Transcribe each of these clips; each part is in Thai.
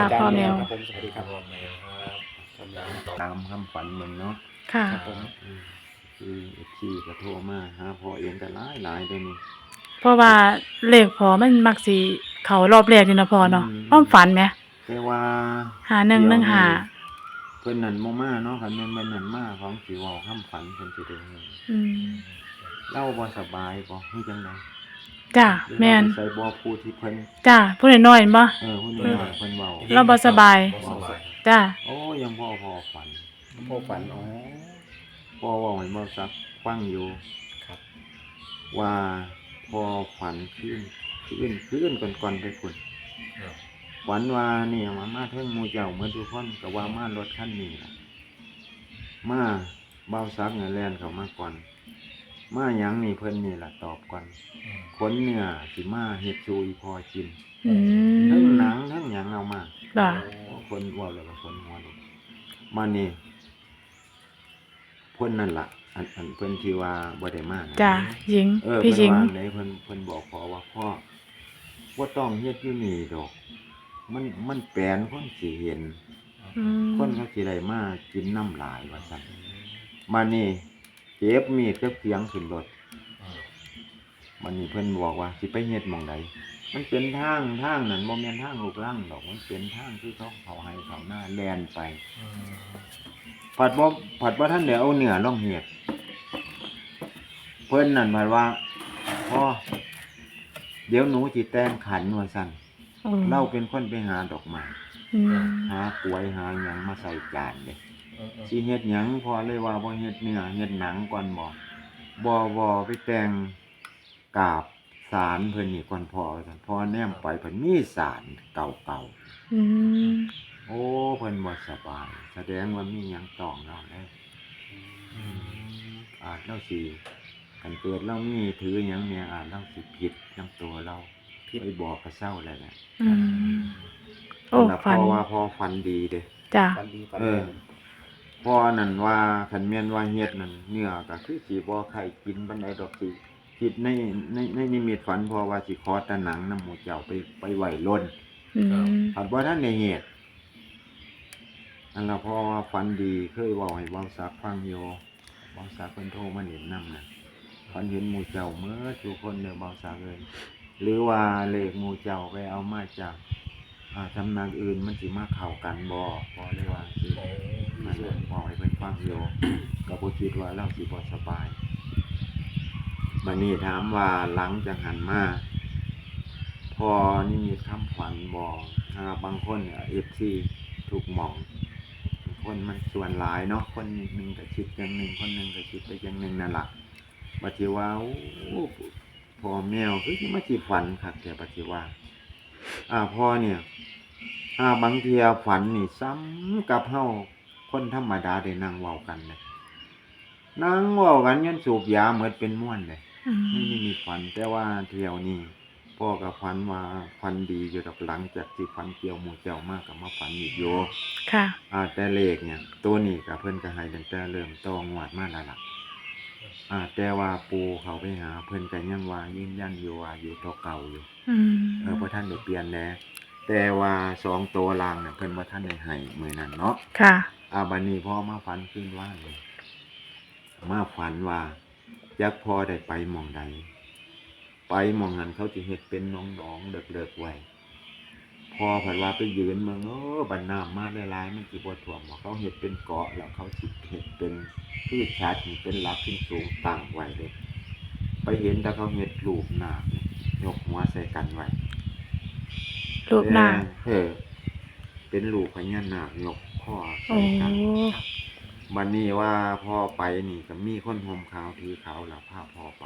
ค่ะพ่อแมวครับผมสวัสดีครับพ่อแมวครับกำลังต่อตามคำฝันมึงเนาะค่ะ ครับผมอืมคือเอฟซีก็โทรมาหาพ่อเองแต่หลายหลายเดี๋ยวนี้เพราะว่าเลขพอมันมักสิเขารอบแรกนี่เนาะพ่อเนาะอืมความฝันไหมแต่ว่าหาหนึ่งหนึ่งหาเพิ่นนั่นบ่มาเนาะคันแม่นเพิ่นนั่นมาของสิเว้าคำฝันเพิ่นสิได้เฮ็ดอืมเล่าบ่สบายบ่ฮู้จังได๋ จ้าแม่นใส่บ่ผู้ที่เพิ่นจ้าผู้น้อยๆเห็นบ่เออผู้น้อยๆเพิ่นเว้าเราบ่สบายบ่สบายจ้าโอ้ยังพ่อพ่อฝันพ่อฝันอ๋อพ่อเว้าให้บ่ซักฟังอยู่ครับ ว่าพ่อฝันคืนคืนคืนก่อนๆไปพุ่นครับฝันว่าเนี่ยมามาเทิงหมู่เจ้าเหมือนทุกคนก็ว่ามารถคันนี้ล่ะมาเบาซักเงินแลนเขามาก่อน มาหยังนี่เพิ่นนี่ล่ะตอบก่อนอืมคนเนื้อสิมาเฮ็ดซูอีพอกินอืทั้งมหนังทั้งหยังเอามาจ้าคนอ้วนแล้วก็คนหัวลูกมานี่เพิ่นนั่นล่ะ อันอันเพิ่นที่ว่าบ่ได้มานะจ้าหญิง เออพี่เพิ่หญิงนว่าไหนเพิ่นเพิ่นบอกพอว่าพ่อบ่ต้องเฮ็ดอยู่นี่ดอก มันมันแปลนคนสิเห็น อืมคนเขาสิได้มากินน้ำลายว่าซั่นมานี่ เก็บมีดกับเสียงขึ้นรถอืมมันนี่เพิ่นบอกว่าสิไปเฮ็ดหม่องใดมันเป็นทางทางนั้นบ่แม่นทางลูกรังดอกมันเป็นทางที่เขาเขาให้เขาหน้าแล่นไปอืมผัดบ่ผัดบ่ทันได้เอาเนื้อลงเฮ็ดเพิ่นนั่นผัดว่าพ่อเดี๋ยวหนูสิแต่งขันว่าซั่นอืมเราเป็นคนไปหาดอกไม้อืมหากล้วยหาหยังมาใส่จานเด้อืมอืม สิเฮ็ดหยังพอเลยว่าบ่เฮ็ดเนื้อเฮ็ดหนังก่อนบ่บ่บ่ไปแต่งกาบสารเพิ่นนี่ก่อนพอซั่นพอแนมไปเพิ่นมีสารเก่าอืมๆโอ้เพิ่นบ่สบาย แสดงว่ามีหยังต้องเราแล้วอืมอาจเราสิกันเกิดเรามีถือหยังเนี่ยอาจเราสิผิดนํตัวเราไปบอกกับเศร้าแล้วแหละอืม โอ้นั่นล่ะฝันเพราะว่าพอฟันดีเด้ จ้าฝันดีฝันเอดีอ พอนั่นว่าคันแม่นว่าเฮ็ดนั่นเนื้อก็คือสิบ่ใครกินปานใดดอกสิคิดในในในนิมิตฝันพอว่าสิขอแตะหนังน้ำหมูเจ้าไปไปไหวล้นอืมหัดบ่ทันได้เฮ็ดอันละพอว่าฝันดีเคยเว้าให้เว้าซักฟังอยู่เว้าซักเพิ่นโทรมาเห็นนำน่ะฝันเห็นหมูเจ้าเมื่อทุกคนเด้อเว้าซักเอ้ยหรือว่าเลขหมูเจ้าไปเอามาจากอ่าสำนักอื่นมันสิมาเข้ากันบ่พอเลยว่าสิ ฟังอยู่ก็บ่คิดว่าเราสิบ่สบายบัดนี้ถามว่าหลังจากหันมาพอนี่มีคำขวัญบอกนะครับบางคนเนี่ย FC ถูกหมองคนมันส่วนหลายเนาะคนหนึ่งก็คิดอย่างหนึ่งคนหนึ่งก็คิดไปอย่างหนึ่งนั่นล่ะบัดสิว่าพอแมวคือสิมาสิฝันคักแต่บัดสิว่า อ่าพอเนี่ย อ่าบางเทียฝันนี่ซ้ำกับเฮา คนธรรมดาได้นั่งเว้ากันเลยนั่งเว้ากันยันสูบยาเหมือนเป็นม่วนเลยอืไม่มมีมีฝันแต่ว่าเที่ยวนี้พ่อกับฝันว่าฝันดีอยู่ดอกหลังจากที่ฝันเกี่ยวหมู่เจ้ามากกับมาฝันอีกอยู่ค่ะ อ่า แต่เลขเนี่ย ตัวนี้กับเพิ่นก็ให้ตั้งแต่เริ่มตองวดมาแล้วล่ะอ่า แต่ว่าปูเขาไปหา เพิ่นก็ยังว่ายืนยันอยู่ว่าอยู่ตัวเก่าอยู่อืมเออพระท่านได้เปลี่ยนแหน่แต่ว่าสองตัวลางเนี่ยเพิ่นบ่ท่านได้ให้มื้อนั้นเนาะค่ะ อ่าบัดนี้พอมาฝันขึ้นว่านเลยมาฝันว่าจักพอได้ไปหม่องใด ไปหม่องนั้นเขาสิเฮ็ดเป็นหนองๆเลิกๆไว้พอเพิ่นว่าไปยืนเมืองเออบัดน้ำมาหลายๆมันสิบ่ท่วมบ่เขาเฮ็ดเป็นเกาะแล้วเขาสิเฮ็ดเป็นพืชชาติเป็นหลักขึ้นสูงตั้งไว้เลย ไปเห็นแต่เขาเฮ็ดรูปนาคเนี่ยยกหัวใส่กันไว้รูปหน้าเออเป็นลูกพญานาคยก พ่อโอ้ใส่กันบันนี้ว่าพ่อไปนี่ก็มีคนห่มขาวถือขาวแล้วพาพ่อไป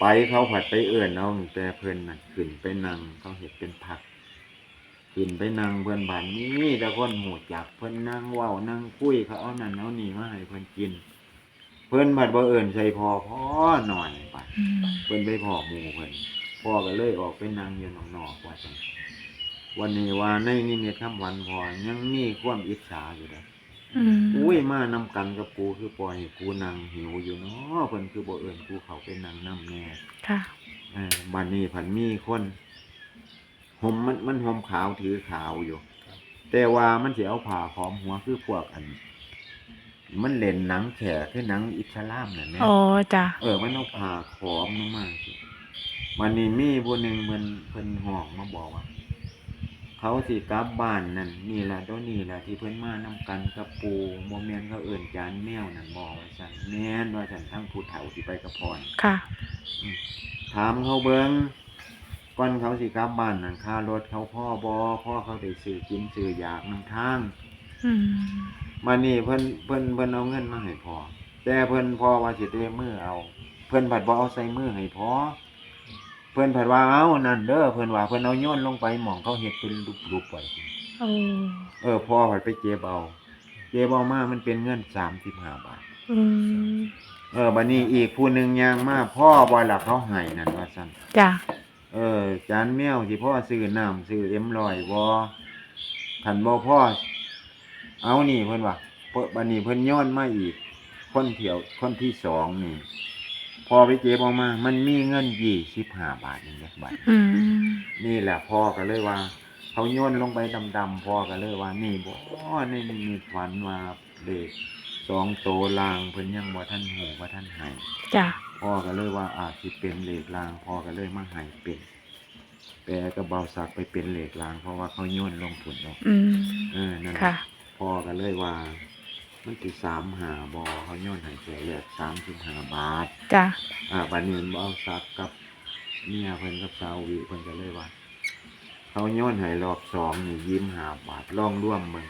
ไปเขาผัดไปเอื่นเอาแต่เพิ่นน่ะขึ้นไปนั่งเขาเห็ดเป็นผักขึ้นไปนั่งเพิ่นบานนี้แต่คนหูจักเพิ่นนั่งเว้านั่งคุยเขาเอานั่นเอานี่มาให้เพิ่นกิน เพิ่นผัดบ่เอิ่นใส่พ่อพ่อหน่อยไป อืมเพิ่นไปพ่อหมู่เพิ่นพ่อก็เลยออกไปนั่งอยู่นอกๆว่าจัง วันนี้ว่าในนิมิตคำวันพอยังมีความอิจฉาอยู่เด้ออืมอุ้ยมานำกันกับกูคือปล่อยให้กูนั่งหิวอยู่เนาะเพิ่นคือบ่เอิ้นกูเข้าไปนั่งนํแน่ค่ะ เออบัดนี้ผันมีคนคห่มมันมันห่มขาวถือขาวอยู่ แต่ว่ามันสิเอาผ้าขอมหัวคือพวกอัน มันเล่นหนังแขกคือหนังอิสลามนั่นแหละอ๋อจ้ะ เออมันเอาผ้าขอมลงมาสิวันนี้มีผู้หนึ่งมันเพิ่นห้องมาบอกว่า เขาสิกลับบ้านนั่นนี่ล่ะตัวนี้ล่ะที่เพิ่นมานํกันกับปูบ่แม่นเขาเอิ้นจานแมวนั่นบ่ว่าซั่นแม่นว่าซั่นทั้งผู้เฒ่าที่ไปกับพรค่ะ ถามเขาเบิ่งก่อนเขาสิกลับบ้านนั่นค่ารถเขาพ่อบ่พ่อเขาได้ซื้อกินซื้ออยากนำทางอืมมานี่เพิ่นเพิ่นเพิ่นเอาเงินมาให้พ่อแต่เพิ่นพ่อว่าสิเตมือเอา เพิ่นผัดบ่เอาใส่มือให้พ่อ เพิ่นผัดว่าเอานั่นเด้อเพิ่นว่าเพิ่นเอาโยนลงไปหม่องเขาเฮ็ดเป็นรูปๆไว้โอ้เออพ่อผัดไปเก็บเอาเก็บเอามามันเป็นเงิน35บาทอืมเออบัดนี้อีกผู้หนึงย่างมาพ่อบ่ล่ะเขาให้นั่นว่าซั่นจ้ะเออจานแมวสิพ่อซื้อน้ำซื้อเอ็มลอยบ่คันบ่พ่อเอานี่เพิ่นว่าเพิ่นบัดนี้เพิ่นย้อนมาอีก คนเที่ยวคนที่สองนี่ พอไปเก็บออกมา มันมีเงินยี่สิบห้าบาทนี่แหละบาทอืมนี่แหละพ่อก็เลยว่า เขาโยนลงไปดำๆพ่อก็เลยว่า นี่บ่ในนี่มีฝันว่าเด็กสองโตลางเพิ่นยังบ่ทันหูว่าท่านให้จ้ะพ่อก็เลยว่าอาจสิเป็นเหล็กลางพ่อก็เลยมาให้เป็นแปลก็เบาสักไปเป็นเหล็กลาง เพราะว่าเขาโยนลงผุนออกอืมเออนั่นค่ะ พ่อก็เลยว่า มันติสามหาบอเขาโยนให้แก่เหลือสามสิบห้าบาท จ้ะอ่าบัดนี้เบาสักกับเมียเพิ่นกับสาววิเพิ่นก็เลยว่าเขาโยนให้รอบสองนี่ยิ้มหาบาทลองร่วมมึง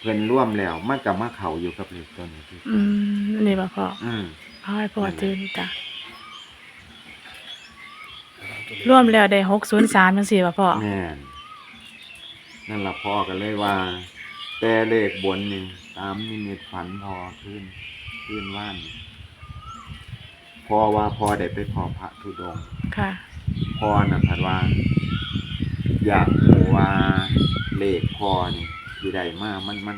เพิ่นร่วมแล้วมันกับมาเข่าอยู่กับเหล็กตัวนี้ที่อืมนี่บ่พ่ออืมเอาให้พ่อจืนจ้ะรวมแล้วได้603จังซี่บ่พ่อ แม่นนั่นละพ่อก็เลยว่า แต่เลขบนนี่ตามนิมิตฝันพอขึ้นขึ้นว่านพอว่าพอได้ไปขอพระธุดงค์ค่ะ พอน่ะพัดว่า อยากรู้ว่าเลขพอนี่ที่ได้มามันมัน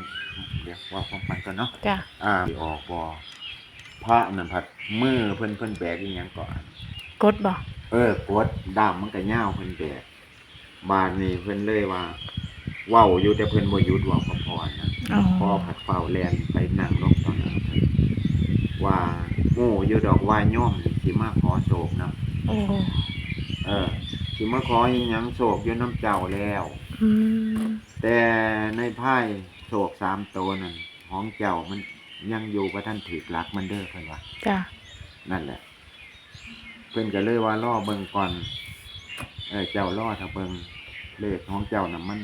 เรียกว่าความฝันกันเนาะจ้ะ อ่าสิออกบ่พระนั่นพัดมือเพิ่นเพิ่นแบกอีหยังก่อน กดบ่ Ừ, เออกดด้ามมันก็ยาวเพิ่นแบกบาดนี้เพิ่นเลยว่า เว้าอยู่แต่เพิ่นบ่หยุดเว้าพอพอนะอ๋อพอผัดเฝ้าแลนไปนั่งลงตอนนั้นว่าโง่อยู่ดอกว่าย่อมสิมาขอโศกนะโอ้เออสิมาขออีหยังโศกอยู่น้ำเจ้าแล้ว อืมแต่ในไพ่โศกสามตัวนั่นของเจ้ามันยังอยู่กับท่านถือหลักมันเด้อเพิ่นว่า จ้ะนั่นแหละ เพิ่นก็เลยว่าล่อเบิ่งก่อน เออเจ้าล่อถ้าเบิ่งเลขของเจ้าน่ะมัน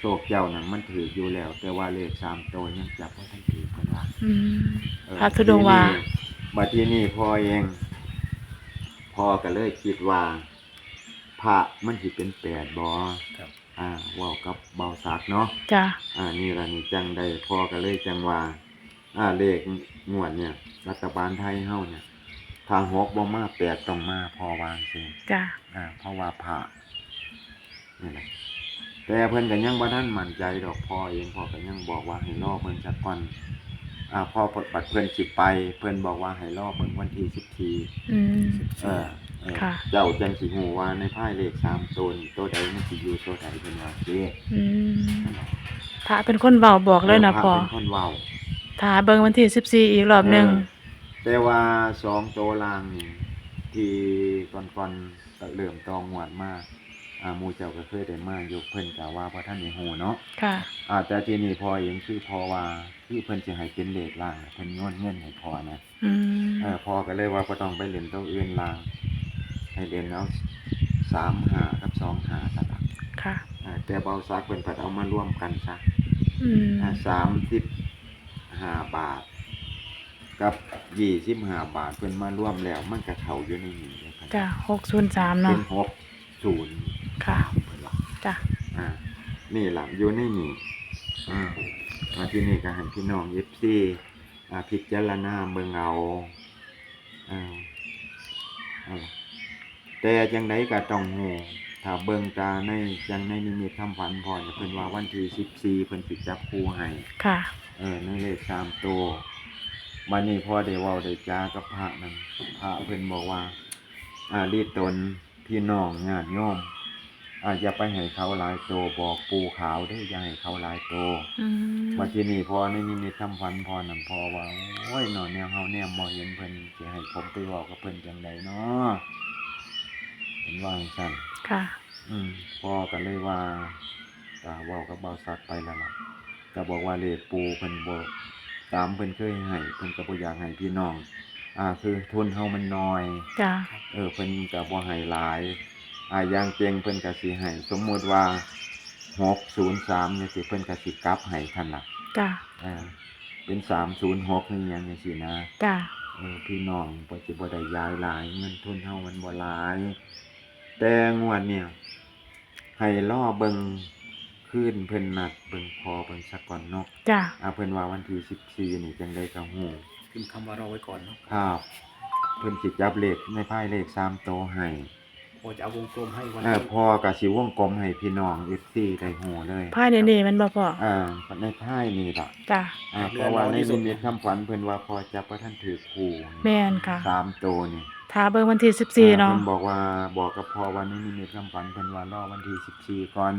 โศกเจ้าน่ะมันถืออยู่แล้ว แต่ว่าเลขสามตัวยังจับว่าท่านถือเพิ่นว่าอืมเออพระธุดงค์ว่าบัดทีนี้พ่อเองพ่อก็เลยคิดว่าพระมันสิเป็นแปดบ่ครับ อ่าเว้ากับเบาสักเนาะ จ้ะอ่านี่ละนี่จังได้พ่อก็เลยจังว่า อ่าเลขงวดเนี่ย รัฐบาลไทยเฮาเนี่ยทางหกบ่มาแปดต้องมาพอวางซิจ้ะอ่าเพราะว่าพระนี่แหละ แต่เพิ่นก็ยังบ่ทันมั่นใจดอกพ่อเองพ่อก็ยังบอกว่าให้รอเพิ่นสักก่อนอ่าพ่อบัดเพิ่นสิไป เพิ่นบอกว่าให้รอเพิ่นวันที่14อืม เออเออค่ะ เจ้าจังสิฮู้ว่าในไพ่เลข3ตัวนี่ตัวใดมันสิอยู่ตัวใดเพิ่นว่าเด้อืมพระเป็นคนเว้าบอกเลยนะพระพ่อเป็นคนเว้า ถ้าเบิ่งวันที่14อีกรอบหนึงเออแต่ว่าสองตัวล่างนี่ที่ก่อนๆก็เริ่มตองหวดมาก อ่าหมู่เจ้าก็เคยได้มาอยู่เพิ่นก็ว่าพระท่านได้ฮู้เนาะค่ะ อ่าแต่ทีนี้พอเองคือพอว่าที่เพิ่นสิให้เป็นเลขล่างเพิ่นโยนเงินให้พอนะอืมเออพอก็เลยว่าบ่ต้องไปเล่นตัวอื่นล่าง ให้เล่นเอา3 5กับ2 5ซะล่ะค่ะ อ่าแต่เบาซักเพิ่นก็เอามาร่วมกันซะอืมอ่าสามสิบห้าบาท กับยี่สิบห้าบาทเพิ่นมาร่วมแล้ว มันก็เข้าอยู่ในนี้เลยครับ จ้ะ603เป็เนาะนหกศูนย์ ค่ะเพิ่นว่าจ้ะอ่านี่ล่ะอยู่ในนี้อ่ามาที่นี่ก็ให้พี่น้อง FC อ่าพิจารณาเบิ่งเอาอ่าเอาล่ะแต่จังไดก็ต้องฮู้ถ้าเบิ่งตาในจังในนิมิตคำฝันพอเนี่ยเพิ่นว่าวันที่14เพิ่นสิจับคู่ให้ค่ะ เออในเลขสามตัววันนี้พ่อได้เว้าได้จากับพระนั่นพระเพิ่นบอกว่า อ่ารีดตนพี่น้องญาติโยม อาอย่าไปให้เขาหลายโตบอกปูขาวได้ออย่าให้เขาหลายโตอืมว่าที่นี่พอในนิมิตทำฝันพอนั่นพอว่าโอ้ยหนอแนวเฮาแนวบ่เห็นเพิ่นสิให้ผมไปเว้ากับเพิ่นจังไดเนาะเห็นว่าจังซั่นค่ะ อืมพ่อก็เลยว่าตาเว้ากับเบาสักไปแล้วล่ะก็บอกว่าเลขปูเพิ่นบ่ตามเพิ่นเคยให้เพิ่นก็บ่อยากให้พี่น้อง อ่า คือทุนเฮามันน้อยจ้ะเออเพิ่นก็บ่ให้หลาย อ่าอย่างเตียงเพิ่นก็สิให้สมมุติว่า603เนี่ยสิเพิ่นก็สิกลับให้คั่นล่ะจ้ะเออเป็น306นี่หยังจังซี่นะจ้ะเออพี่น้องบ่สิบ่ได้ย้ายหลายเงินทุนเฮามันบ่หลาย แต่งวดเนี่ยให้รอเบิ่งคืนเพิ่นนัดเบิ่งพอเบิ่งสักก่อนเนาะจ้ะอ่าเพิ่นว่าวันที่14นี่จังได๋ก็ฮู้พิมพ์คำว่ารอไว้ก่อนเนาะครับ เพิ่นสิจับเลขในไพ่เลข3โตวให้ พอจะเอาวงกลมให้วันเออที่พอก็สิวงกลมให้พี่น้อง FC ได้ฮู้เลยภายในนี่มันบ่พ่ออ่าในไพ่นี่ล่ะจ้ะอ่าเพราะว่าในนิมิตคำฝันเพิ่นว่าพอจับบ่ทันถือคู่แม่นค่ะสามโตวนี่ถ้าเบิ่งวันที่14เนาะเพิ่นบอกว่าบอกกับพ่อว่าในนิมิตคำฝันเพิ่นว่ารอวันที่14ก่อน